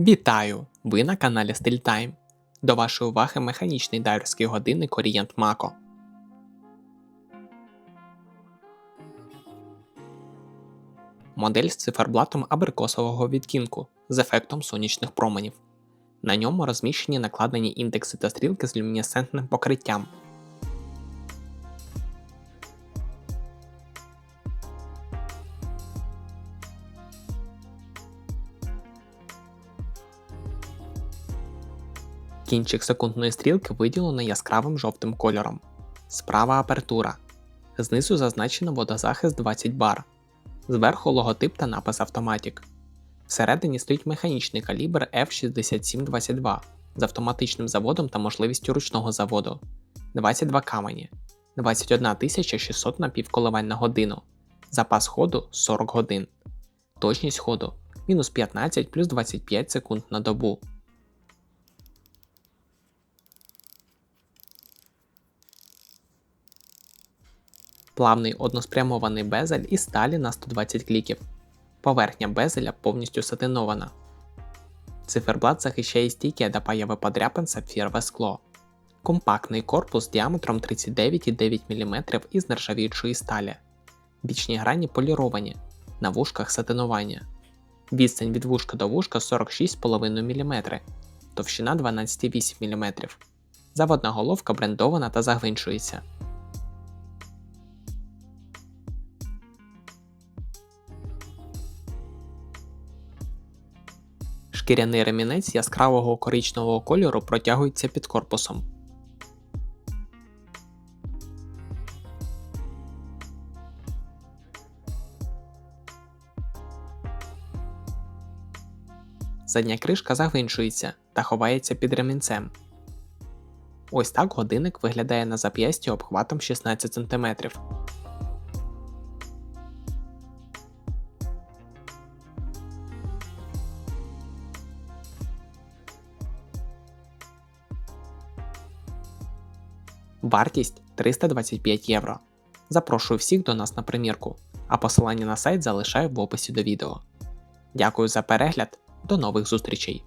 Вітаю! Ви на каналі StillTime. До вашої уваги механічний дайверський годинник Orient Mako. Модель з циферблатом абрикосового відтінку з ефектом сонячних променів. На ньому розміщені накладені індекси та стрілки з люмінесцентним покриттям. Кінчик секундної стрілки виділено яскравим жовтим кольором. Справа апертура. Знизу зазначено водозахист 20 бар. Зверху логотип та напис Automatic. Всередині стоїть механічний калібр F6722 з автоматичним заводом та можливістю ручного заводу, 22 камені, 21 600 напівколивань на годину, запас ходу 40 годин, точність ходу мінус 15 плюс 25 секунд на добу. Плавний односпрямований безель із сталі на 120 кліків. Поверхня безеля повністю сатинована. Циферблат захищає стійке до появи подряпин сапфірове скло. Компактний корпус діаметром 39,9 мм із нержавіючої сталі. Бічні грані поліровані. На вушках сатинування. Відстань від вушка до вушка 46,5 мм, товщина 12,8 мм. Заводна головка брендована та загвинчується. Шкіряний ремінець яскравого коричневого кольору протягується під корпусом. Задня кришка загвинчується та ховається під ремінцем. Ось так годинник виглядає на зап'ясті обхватом 16 см. Вартість 325 євро. Запрошую всіх до нас на примірку, а посилання на сайт залишаю в описі до відео. Дякую за перегляд, до нових зустрічей!